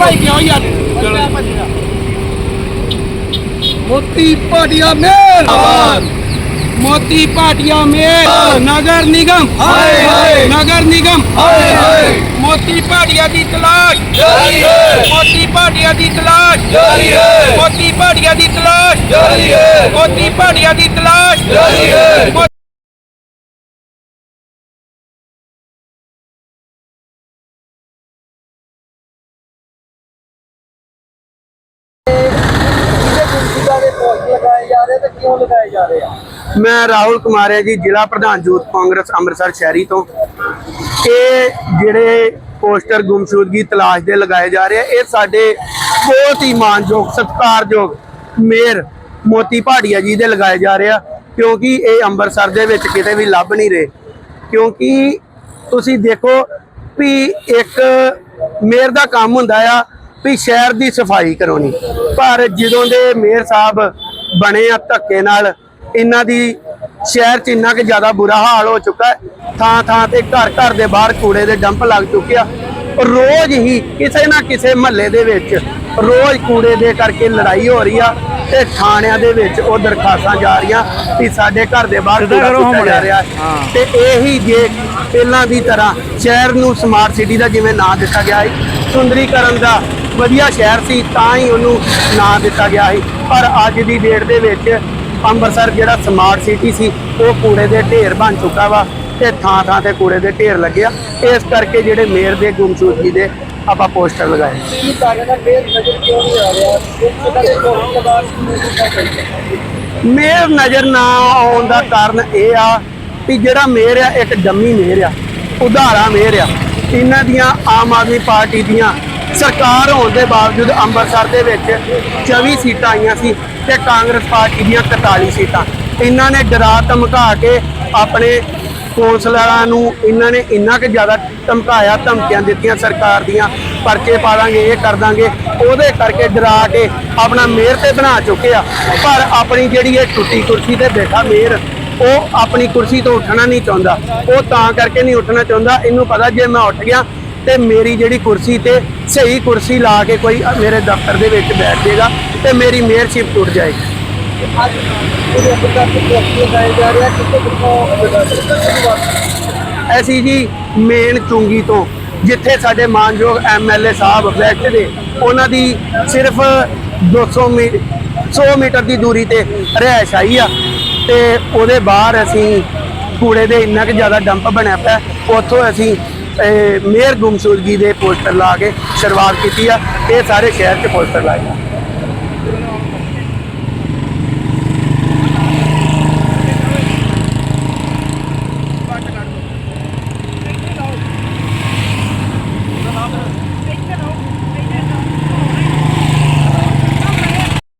ਭਾਈ ਕਿਉਂ ਯਾਰ? ਮੋਤੀ ਭਾਟੀਆ ਮੇਲ। ਮੋਤੀ ਭਾਟੀਆ ਮੇਲ। ਨਗਰ ਨਿਗਮ। ਹਾਏ ਹਾਏ। ਨਗਰ ਨਿਗਮ। ਹਾਏ ਹਾਏ। ਮੋਤੀ ਭਾਟੀਆ ਦੀ ਤਲਾਸ਼। ਜਾਰੀ ਹੈ। ਮੋਤੀ ਭਾਟੀਆ ਦੀ ਤਲਾਸ਼। ਜਾਰੀ ਹੈ। ਮੋਤੀ ਭਾਟੀਆ ਦੀ ਤਲਾਸ਼। ਜਾਰੀ ਹੈ। ਮੋਤੀ ਭਾਟੀਆ ਦੀ ਤਲਾਸ਼। ਜਾਰੀ ਹੈ। ਮੋ- ਮੈਂ ਰਾਹੁਲ ਕੁਮਾਰ ਹੈ ਜੀ, ਜ਼ਿਲ੍ਹਾ ਪ੍ਰਧਾਨ ਯੂਥ ਕਾਂਗਰਸ ਅੰਮ੍ਰਿਤਸਰ ਸ਼ਹਿਰੀ ਤੋਂ। ਇਹ ਜਿਹੜੇ ਪੋਸਟਰ ਗੁੰਮਸ਼ੁਦਗੀ ਤਲਾਸ਼ ਦੇ ਲਗਾਏ ਜਾ ਰਹੇ ਆ, ਇਹ ਸਾਡੇ ਬਹੁਤ ਹੀ ਮਾਨਯੋਗ, ਸਤਿਕਾਰਯੋਗ ਮੇਅਰ ਮੋਤੀ ਭਾਟੀਆ ਜੀ ਦੇ ਲਗਾਏ ਜਾ ਰਹੇ ਆ, ਕਿਉਂਕਿ ਇਹ ਅੰਮ੍ਰਿਤਸਰ ਦੇ ਵਿੱਚ ਕਿਤੇ ਵੀ ਲੱਭ ਨਹੀਂ ਰਹੇ। ਕਿਉਂਕਿ ਤੁਸੀਂ ਦੇਖੋ ਵੀ ਇੱਕ ਮੇਅਰ ਦਾ ਕੰਮ ਹੁੰਦਾ ਆ ਵੀ ਸ਼ਹਿਰ ਦੀ ਸਫ਼ਾਈ ਕਰਾਉਣੀ। ਪਰ ਜਦੋਂ ਦੇ ਮੇਅਰ ਸਾਹਿਬ ਬਣੇ ਆ ਧੱਕੇ ਨਾਲ। ਇਹਨਾਂ ਦੀ ਸ਼ਹਿਰ 'ਚ ਇੰਨਾ ਕਿ ਜ਼ਿਆਦਾ ਬੁਰਾ ਹਾਲ ਹੋ ਚੁੱਕਾ ਹੈ। ਥਾਂ ਥਾਂ ਤੇ ਘਰ ਘਰ ਦੇ ਬਾਹਰ ਕੂੜੇ ਦੇ ਡੰਪ ਲੱਗ ਚੁੱਕੇ ਆ। ਰੋਜ਼ ਹੀ ਕਿਸੇ ਨਾ ਕਿਸੇ ਮਹੱਲੇ ਦੇ ਵਿੱਚ ਰੋਜ਼ ਕੂੜੇ ਦੇ ਕਰਕੇ ਲੜਾਈ ਹੋ ਰਹੀ ਆ ਤੇ ਥਾਣਿਆਂ ਦੇ ਵਿੱਚ ਉਹ ਦਰਖਾਸਤਾਂ ਜਾ ਰਹੀਆਂ ਕਿ ਸਾਡੇ ਘਰ ਦੇ ਬਾਹਰ ਕੂੜਾ ਸੁੱਟਿਆ ਜਾ ਰਿਹਾ ਤੇ ਇਹੀ ਜੇ ਪਹਿਲਾਂ ਦੀ ਤਰ੍ਹਾਂ ਸ਼ਹਿਰ ਨੂੰ ਸਮਾਰਟ ਸਿਟੀ ਦਾ ਜਿਵੇਂ ਨਾਂ ਦਿੱਤਾ ਗਿਆ ਸੀ ਸੁੰਦਰੀਕਰਨ ਦਾ ਵਧੀਆ ਸ਼ਹਿਰ ਸੀ ਤਾਂ ਹੀ ਉਹਨੂੰ ਨਾਂ ਦਿੱਤਾ ਗਿਆ ਸੀ। ਪਰ ਅੱਜ ਦੀ ਡੇਟ ਦੇ ਵਿੱਚ ਅੰਮ੍ਰਿਤਸਰ ਜਿਹੜਾ ਸਮਾਰਟ ਸਿਟੀ ਸੀ ਉਹ ਕੂੜੇ ਦੇ ਢੇਰ ਬਣ ਚੁੱਕਾ ਵਾ ਤੇ ਥਾਂ ਥਾਂ ਤੇ ਕੂੜੇ ਦੇ ਢੇਰ ਲੱਗਿਆ। ਇਸ ਕਰਕੇ ਜਿਹੜੇ ਮੇਅਰ ਦੇ ਗੁੰਮਸ਼ੁਦਗੀ ਦੇ ਆਪਾਂ ਪੋਸਟਰ ਲਗਾਏ। ਮੇਅਰ ਨਜ਼ਰ ਨਾ ਆਉਣ ਦਾ ਕਾਰਨ ਇਹ ਆ ਕਿ ਜਿਹੜਾ ਮੇਅਰ ਆ ਇੱਕ ਡੰਮੀ ਮੇਅਰ ਆ ਉਧਾਰਾ ਮੇਅਰ ਆ। ਇਹਨਾਂ ਦੀਆਂ ਆਮ ਆਦਮੀ ਪਾਰਟੀ ਦੀਆਂ ਸਰਕਾਰ ਹੋਣ ਦੇ ਬਾਵਜੂਦ ਅੰਮ੍ਰਿਤਸਰ ਦੇ ਵਿੱਚ 24 ਸੀਟਾਂ ਆਈਆਂ ਸੀ ਤੇ ਕਾਂਗਰਸ ਪਾਰਟੀ ਦੀਆਂ 41 ਸੀਟਾਂ। ਇਹਨਾਂ ਨੇ ਡਰਾ ਧਮਕਾ ਕੇ ਆਪਣੇ ਕੌਂਸਲਰਾਂ ਨੂੰ ਇਹਨਾਂ ਨੇ ਇੰਨਾ ਕਿ ਜ਼ਿਆਦਾ ਧਮਕਾਇਆ, ਧਮਕੀਆਂ ਦਿੱਤੀਆਂ, ਸਰਕਾਰ ਦੀਆਂ ਪਰਚੇ ਪਾ ਦਾਂਗੇ, ਇਹ ਕਰ ਦਾਂਗੇ, ਉਹਦੇ ਕਰਕੇ ਡਰਾ ਕੇ ਆਪਣਾ ਮੇਅਰ ਤੇ ਬਣਾ ਚੁੱਕੇ ਆ। ਪਰ ਆਪਣੀ ਜਿਹੜੀ ਇਹ ਟੁੱਟੀ ਕੁਰਸੀ ਤੇ ਬੈਠਾ ਮੇਅਰ, ਉਹ ਆਪਣੀ ਕੁਰਸੀ ਤੋਂ ਉੱਠਣਾ ਨਹੀਂ ਚਾਹੁੰਦਾ। ਉਹ ਤਾਂ ਕਰਕੇ ਨਹੀਂ ਉੱਠਣਾ ਚਾਹੁੰਦਾ। ਇਹਨੂੰ ਪਤਾ ਜੇ ਮੈਂ ਉੱਠ ਗਿਆ ਤੇ ਮੇਰੀ ਜਿਹੜੀ ਕੁਰਸੀ ਤੇ ਸਹੀ ਕੁਰਸੀ ਲਾ ਕੇ ਕੋਈ ਮੇਰੇ ਦਫ਼ਤਰ ਦੇ ਵਿੱਚ ਬੈਠ ਜਾਏਗਾ ਤੇ ਮੇਰੀ ਮੇਅਰਸ਼ਿਪ ਟੁੱਟ ਜਾਏਗੀ। ਅੱਜ ਐਸੀ ਜੀ ਮੇਨ ਚੁੰਗੀ ਤੋਂ ਜਿੱਥੇ ਸਾਡੇ ਮਾਨਯੋਗ ਐਮਐਲਏ ਸਾਹਿਬ ਬੈਠੇ ਨੇ, ਉਹਨਾਂ ਦੀ ਸਿਰਫ 200 ਮੀਟਰ 100 ਮੀਟਰ ਦੀ ਦੂਰੀ ਤੇ ਰਹਿائش ਆਈ ਆ ਤੇ ਉਹਦੇ ਬਾਹਰ ਅਸੀਂ ਕੂੜੇ ਦੇ ਇੰਨਾ ਕਿ ਜ਼ਿਆਦਾ ਡੰਪ ਬਣਿਆ ਪਿਆ, ਉੱਥੋਂ ਅਸੀਂ ਮੇਅਰ ਗੁੰਮਸ਼ੁਦਗੀ ਦੇ ਪੋਸਟਰ ਲਾ ਕੇ ਸ਼ੁਰੂਆਤ ਕੀਤੀ ਆ। ਇਹ ਸਾਰੇ ਸ਼ਹਿਰ 'ਚ ਪੋਸਟਰ ਲਾਏ ਆ।